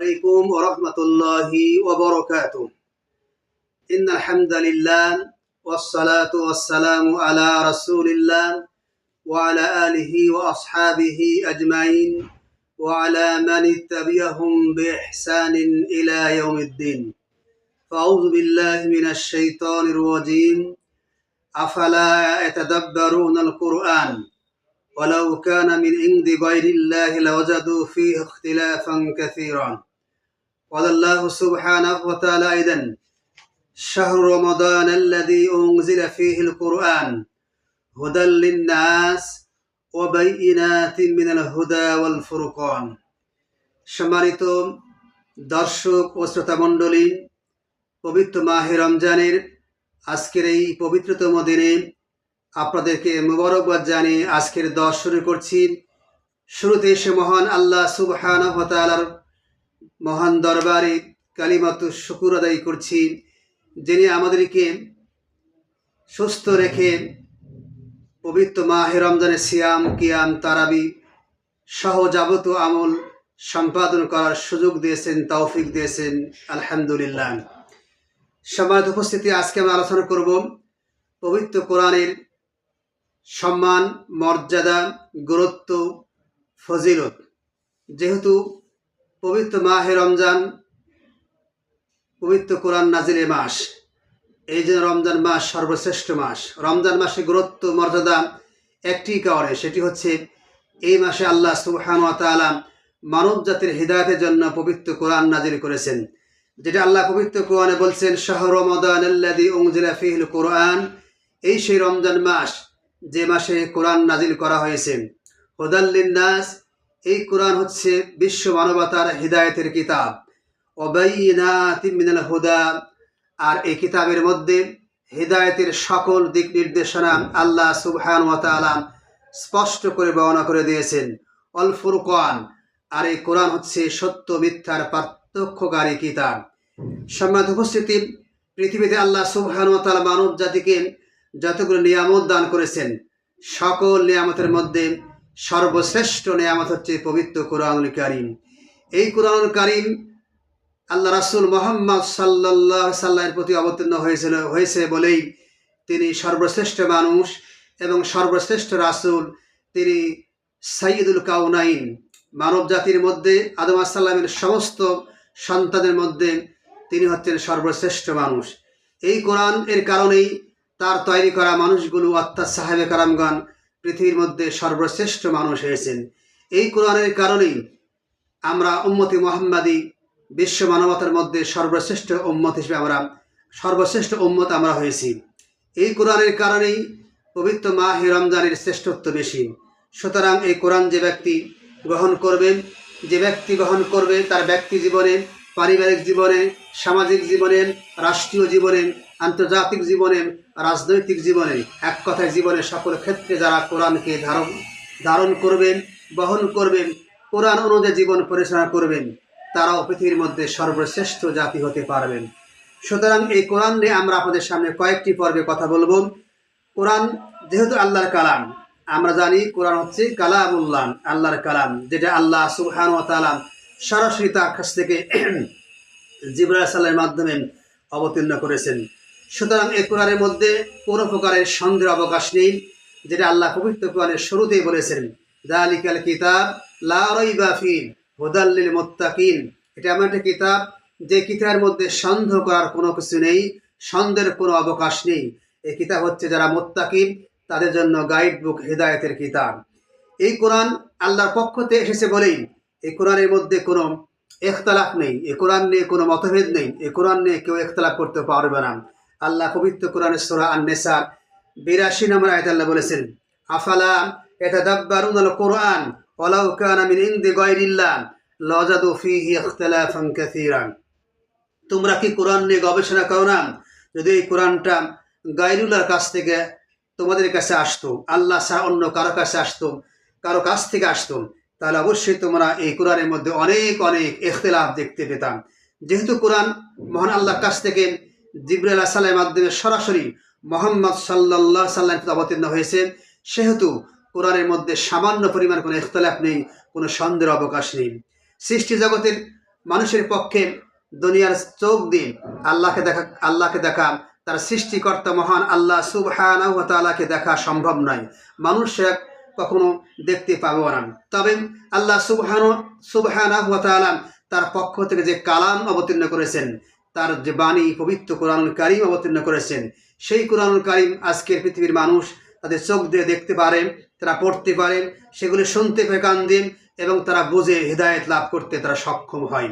عليكم ورحمة الله وبركاته إن الحمد لله والصلاة والسلام على رسول الله وعلى آله وأصحابه أجمعين وعلى من اتبعهم بإحسان إلى يوم الدين فأعوذ بالله من الشيطان الرجيم أفلا يتدبرون القرآن ولو كان من عند غير الله لوجدوا فيه اختلافا كثيرا قال الله سبحانه وتعالى أيضا شهر رمضان الذي أنزل فيه القرآن هدى للناس وبينات من الهدى والفرقان সম্মানিত দর্শক ও শ্রোতা মণ্ডলী পবিত্র মাহে রমজানের আজকের এই পবিত্রতম দিনে আপনাদেরকে মুবারকবাদ জানিয়ে আজকের দশ শুরু করছি শুরুতে এসে মহান আল্লাহ সুবহান হতালার মহান দরবারে কালিমাতু শুকুর আদায় করছি। যিনি আমাদেরকে সুস্থ রেখে পবিত্র মাহে রমজানের সিয়াম, কিয়াম, তারাবি, সহ যাবতীয় আমল সম্পাদন করার সুযোগ দিয়েছেন, তৌফিক দিয়েছেন। আলহামদুলিল্লাহ। সম্মানিত উপস্থিতি, আজকে আমরা আলোচনা করব পবিত্র কোরআনের সম্মান, মর্যাদা, গুরুত্ব, ফজিলত। যেহেতু পবিত্র মাহে রমজান, পবিত্র কোরআন নাজিলে মাস। এই যে রমজান মাস সর্বশ্রেষ্ঠ মাস। রমজান মাসে গুরুত্ব, মর্যাদা একটি কারণে, সেটি হচ্ছে এই মাসে আল্লাহ তাআলা মানব জাতির হৃদায়তের জন্য পবিত্র কোরআন নাজিল করেছেন। যেটা আল্লাহ পবিত্র কোরআনে বলছেন শাহ রমদান কোরআন। এই সেই রমজান মাস যে মাসে কোরআন নাজিল করা হয়েছে। হুদাল্লিন নাস এই কোরআন হচ্ছে বিশ্ব মানবতার হৃদায়তের কিতাব। মিনাল হুদা, আর এই কিতাবের মধ্যে হৃদায়তের সকল দিক নির্দেশনা আল্লাহ সুবহান স্পষ্ট করে বর্ণনা করে দিয়েছেন। অল ফুরকান, আর এই কোরআন হচ্ছে সত্য মিথ্যার পার্থক্যকারী কিতাব। সম্মানিত উপস্থিতি, পৃথিবীতে আল্লাহ সুবহান মানব জাতিকে যতগুলো নিয়ামত দান করেছেন, সকল নিয়ামতের মধ্যে সর্বশ্রেষ্ঠ নেয়ামত হচ্ছে পবিত্র কোরআনুল কারিম। এই কোরআনুল কারিম আল্লাহ রাসুল মোহাম্মদ সাল্লাহ সাল্লাহের প্রতি অবতীর্ণ হয়েছিল, হয়েছে বলেই তিনি সর্বশ্রেষ্ঠ মানুষ এবং সর্বশ্রেষ্ঠ রাসুল তিনি সাইদুল কাউনাইন মানব জাতির মধ্যে, আদম আসাল্লামের সমস্ত সন্তানের মধ্যে তিনি হচ্ছেন সর্বশ্রেষ্ঠ মানুষ। এই কোরআন এর কারণেই তার তৈরি করা মানুষগুলো অর্থাৎ সাহেবে কারামগণ পৃথিবীর মধ্যে সর্বশ্রেষ্ঠ মানুষ হয়েছেন। এই কোরআনের কারণেই আমরা উম্মতি মোহাম্মদী বিশ্ব মানবতার মধ্যে সর্বশ্রেষ্ঠ উম্মত হিসেবে আমরা, সর্বশ্রেষ্ঠ উম্মত আমরা হয়েছি। এই কোরআনের কারণেই পবিত্র মাহে রমজানের শ্রেষ্ঠত্ব বেশি। সুতরাং এই কোরআন যে ব্যক্তি গ্রহণ করবেন যে ব্যক্তি গ্রহণ করবে তার ব্যক্তি জীবনে, পারিবারিক জীবনে, সামাজিক জীবনে, রাষ্ট্রীয় জীবনে আন্তর্জাতিক জীবনে, রাজনৈতিক জীবনে, এক কথায় জীবনের সকল ক্ষেত্রে যারা কোরআনকে ধারণ ধারণ করবেন, বহন করবেন, কোরআন অনুযায়ী জীবন পরিচালনা করবেন, তারাও পৃথিবীর মধ্যে সর্বশ্রেষ্ঠ জাতি হতে পারবেন। সুতরাং এই কোরআন নিয়ে আমরা আপনাদের সামনে কয়েকটি পর্বে কথা বলব। কোরআন যেহেতু আল্লাহর কালাম, আমরা জানি কোরআন হচ্ছে কালামুল্লাহ, আল্লাহর কালাম, যেটা আল্লাহ সুবহান ও তালাম সরাসরি তার কাছ থেকে জিবরা সাল্লামের মাধ্যমে অবতীর্ণ করেছেন। সুতরাং এ কোরআনের মধ্যে কোনো প্রকারের সন্দেহের অবকাশ নেই, যেটা আল্লাহ পবিত্র কোরআনের শুরুতেই বলেছেন, দালিকাল কিতাব লা রাইবা ফি হুদাল্লিল মুত্তাকিন। এটা এমন একটা কিতাব যে কিতাবের মধ্যে সন্দেহ করার কোনো কিছু নেই, সন্দেহের কোনো অবকাশ নেই। এই কিতাব হচ্ছে যারা মোত্তাকিম তাদের জন্য গাইড বুক হৃদায়তের কিতাব। এই কোরআন আল্লাহর পক্ষ থেকে এসেছে বলেই এই কোরআনের মধ্যে কোনো এখতালাফ নেই এ কোরআন নিয়ে কোনো মতভেদ নেই এ কোরআন নিয়ে কেউ এখতালাফ করতে পারবে না। আল্লাহ পবিত্র কোরআনের সোরা আন্নেসার বিরাশি নম্বর আয়ত আল্লাহ বলেছেন, আফালা এটা দাব্বারুন আল কোরআন ওলাউ কানা মিন ইনদি গায়রিল্লাহ লাজাদু ফীহি ইখতিলাফান কাসীরান। তোমরা কি কোরআন নিয়ে গবেষণা করো না? যদি এই কোরআনটা গায়রুল্লাহর কাছ থেকে তোমাদের কাছে আসতো, আল্লাহ ছাড়া অন্য কারও কাছে আসতো, কারও কাছ থেকে আসতো, তাহলে অবশ্যই তোমরা এই কোরআনের মধ্যে অনেক অনেক ইখতিলাফ দেখতে পেতাম। যেহেতু কোরআন মহান আল্লাহর কাছ থেকে জিব্রাইল সাল্লামের মাধ্যমে সরাসরি মোহাম্মদ সাল্লাহ সাল্লাম অবতীর্ণ হয়েছে। সেহেতু কোরআনের মধ্যে সামান্য পরিমাণ কোনো ইখতলাফ নেই, কোনো সন্দেহের অবকাশ নেই। সৃষ্টি জগতের মানুষের পক্ষে দুনিয়ার চোখ দিয়ে আল্লাহকে দেখা আল্লাহকে দেখা, তার সৃষ্টিকর্তা মহান আল্লাহ সুবহানাহু ওয়া দেখা সম্ভব নয়। মানুষ কখনো দেখতে পাবো না। তবে আল্লাহ সুবহান তাআলা তার পক্ষ থেকে যে কালাম অবতীর্ণ করেছেন তার যে বাণী পবিত্র কোরআনুল কারিম অবতীর্ণ করেছেন, সেই কোরআনুল কারিম আজকের পৃথিবীর মানুষ তাদের চোখ দিয়ে দেখতে পারেন তারা পড়তে পারেন সেগুলি শুনতে পেয়ে কান দিন এবং তারা বুঝে, হৃদায়ত লাভ করতে তারা সক্ষম হয়।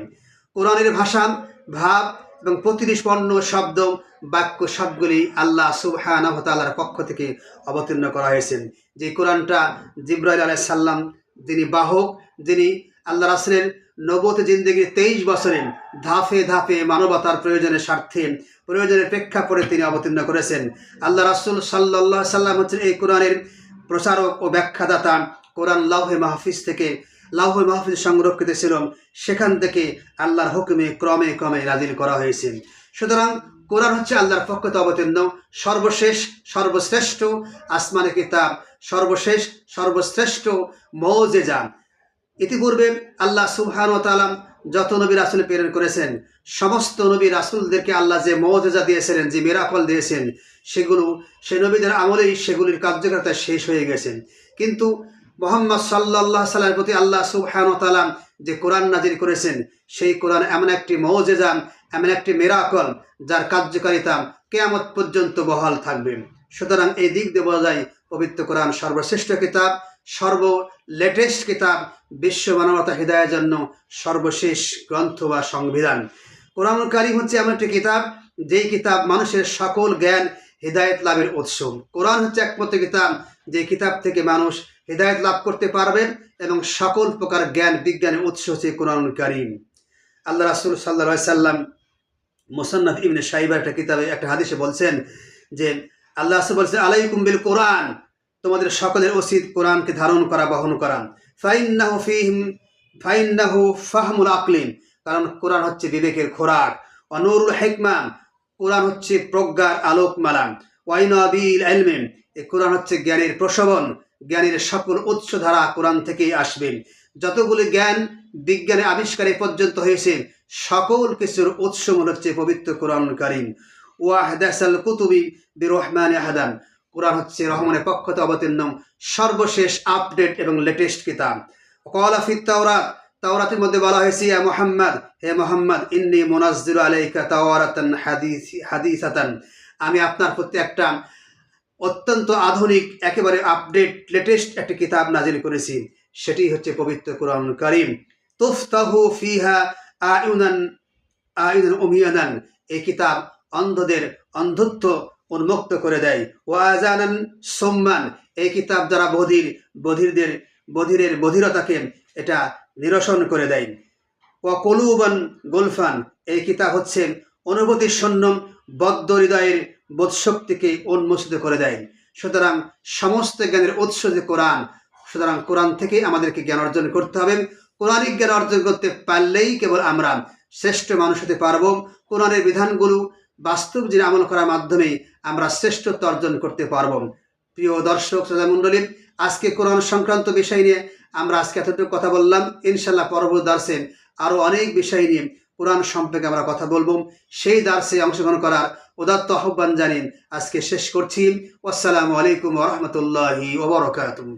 কোরআনের ভাষা, ভাব এবং প্রতিটি শব্দ, বাক্য সবগুলি আল্লাহ সুবহানাহু ওয়া পক্ষ থেকে অবতীর্ণ করা হয়েছেন যে কোরআনটা জিব্রাইল আলাইহিস সালাম, যিনি বাহক, যিনি আল্লাহ রাসূলের নবত জিন্দগির তেইশ বছরে ধাপে ধাপে মানবতার প্রয়োজনের স্বার্থে, প্রয়োজনের প্রেক্ষাপটে তিনি অবতীর্ণ করেছেন। আল্লাহ রাসূল সাল্লাল্লাহু সাল্লাম হচ্ছেন এই কোরআনের প্রচারক ও ব্যাখ্যাদাতা। কোরআন লাউহে মাহফিজ থেকে লাহে মাহফিজ সংরক্ষিত ছিল। সেখান থেকে আল্লাহর হুকুমে ক্রমে ক্রমে নাজিল করা হয়েছে। সুতরাং কোরআন হচ্ছে আল্লাহর পক্ষ থেকে অবতীর্ণ। সর্বশেষ, সর্বশ্রেষ্ঠ আসমানের কিতাব, সর্বশেষ, সর্বশ্রেষ্ঠ মৌজেজা। ইতিপূর্বে আল্লাহ সুবহান তালাম যত নবী রাসুল প্রেরণ করেছেন, সমস্ত নবী রাসুলদেরকে আল্লাহ যে মৌজেজা দিয়েছিলেন, যে মেরাফল দিয়েছেন, সেগুলো, সে নবীদের আমলেই সেগুলির কার্যকারিতা শেষ হয়ে গেছেন কিন্তু মোহাম্মদ সাল্লাহ সাল্লামের প্রতি আল্লাহ সুবহান তালাম যে কোরআন নাজির করেছেন, সেই কোরআন এমন একটি মৌজেজা এমন একটি মেরাকল, যার কার্যকারিতা কেয়ামত পর্যন্ত বহাল থাকবে। সুতরাং এই দিক দিয়ে বলা যায় পবিত্র কোরআন সর্বশ্রেষ্ঠ কিতাব, সর্ব লেটেস্ট কিতাব বিশ্ব মানবতা হৃদয়ের জন্য সর্বশেষ গ্রন্থ বা সংবিধান। কোরআন কারিম হচ্ছে এমন একটি কিতাব, যেই কিতাব মানুষের সকল জ্ঞান হৃদায়ত লাভের উৎস। কোরআন হচ্ছে একমাত্র কিতাব যে কিতাব থেকে মানুষ হৃদায়ত লাভ করতে পারবেন এবং সকল প্রকার জ্ঞান, বিজ্ঞানের উৎস হচ্ছে কোরআন কারিম। আল্লাহ রাসুল সাল্লা সাল্লাম মোসান্নফ ইবনে সাইবার একটা কিতাবে, একটা হাদিসে বলছেন যে, আল্লাহ বলছেন, আলাইকুম বিল কোরআন। তোমাদের সকলের উচিত কোরআনকে ধারণ করা, বহন করা। ফাইন্নাহু ফিহিম, ফাইন্নাহু ফাহমুল আকলিন কারণ কোরআন হচ্ছে বিবেকের খোরাক। অনুরুল হেকমান কোরআন হচ্ছে প্রজ্ঞার আলোকমালা। ওয়াইনাবিল এলমেন এই কোরআন হচ্ছে জ্ঞানের প্রসবন জ্ঞানের সকল উৎস ধারা কোরআন থেকেই আসবেন যতগুলি জ্ঞান বিজ্ঞানের আবিষ্কারে পর্যন্ত হয়েছে, সকল কিছুর উৎস মনে হচ্ছে পবিত্র কোরআন কারিম। ওয়াহদাসাল কুতুবি বি রহমান আহাদান। কোরআন হচ্ছে রহমানের পক্ষ থেকে অবতীর্ণ সর্বশেষ আপডেট এবং লেটেস্ট কিতাব। কলাফিত তাওরাত, তাওরাতের মধ্যে বলা হয়েছে ইয়া মোহাম্মদ, হে মোহাম্মদ, ইন্নি মোনাজদুল আলাইকা তাওয়ারাতান হাদিস, হাদিসাতান। আমি আপনার প্রতি একটা অত্যন্ত আধুনিক, একেবারে আপডেট, লেটেস্ট একটি কিতাব নাজিল করেছি। সেটি হচ্ছে পবিত্র কোরআন করিম। তুফতাহু ফিহা আয়ুনান আয়ুনান উমিয়ানান। এই কিতাব অন্ধদের অন্ধত্ব উন্মুক্ত করে দেয়। ও আজানান সম্মান, এই কিতাব দ্বারা বধির, বধিরদের, বধিরের বধিরতাকে এটা নিরসন করে দেয়। ও কলুবান গোলফান, এই কিতাব হচ্ছে অনুভূতির শূন্য বদ্ধ হৃদয়ের বোধশক্তিকে উন্মোচিত করে দেয়। সুতরাং সমস্ত জ্ঞানের উৎস যে কোরআন, সুতরাং কোরআন থেকে আমাদেরকে জ্ঞান অর্জন করতে হবে। কোরআনিক জ্ঞান অর্জন করতে পারলেই কেবল আমরা শ্রেষ্ঠ মানুষ হতে পারব। কোরআনের বিধানগুলো বাস্তব যে আমল করার মাধ্যমে আমরা শ্রেষ্ঠত্ব অর্জন করতে পারব। প্রিয় দর্শক, শ্রোতা মণ্ডলী, আজকে কোরআন সংক্রান্ত বিষয় নিয়ে আমরা আজকে এতটুকু কথা বললাম। ইনশাল্লাহ পরবর্তী দার্সে আরও অনেক বিষয় নিয়ে কোরআন সম্পর্কে আমরা কথা বলব। সেই দার্সে অংশগ্রহণ করার উদাত্ত আহ্বান জানিন আজকে শেষ করছি। আসসালামু আলাইকুম রহমতুল্লাহি ওবরকাতুম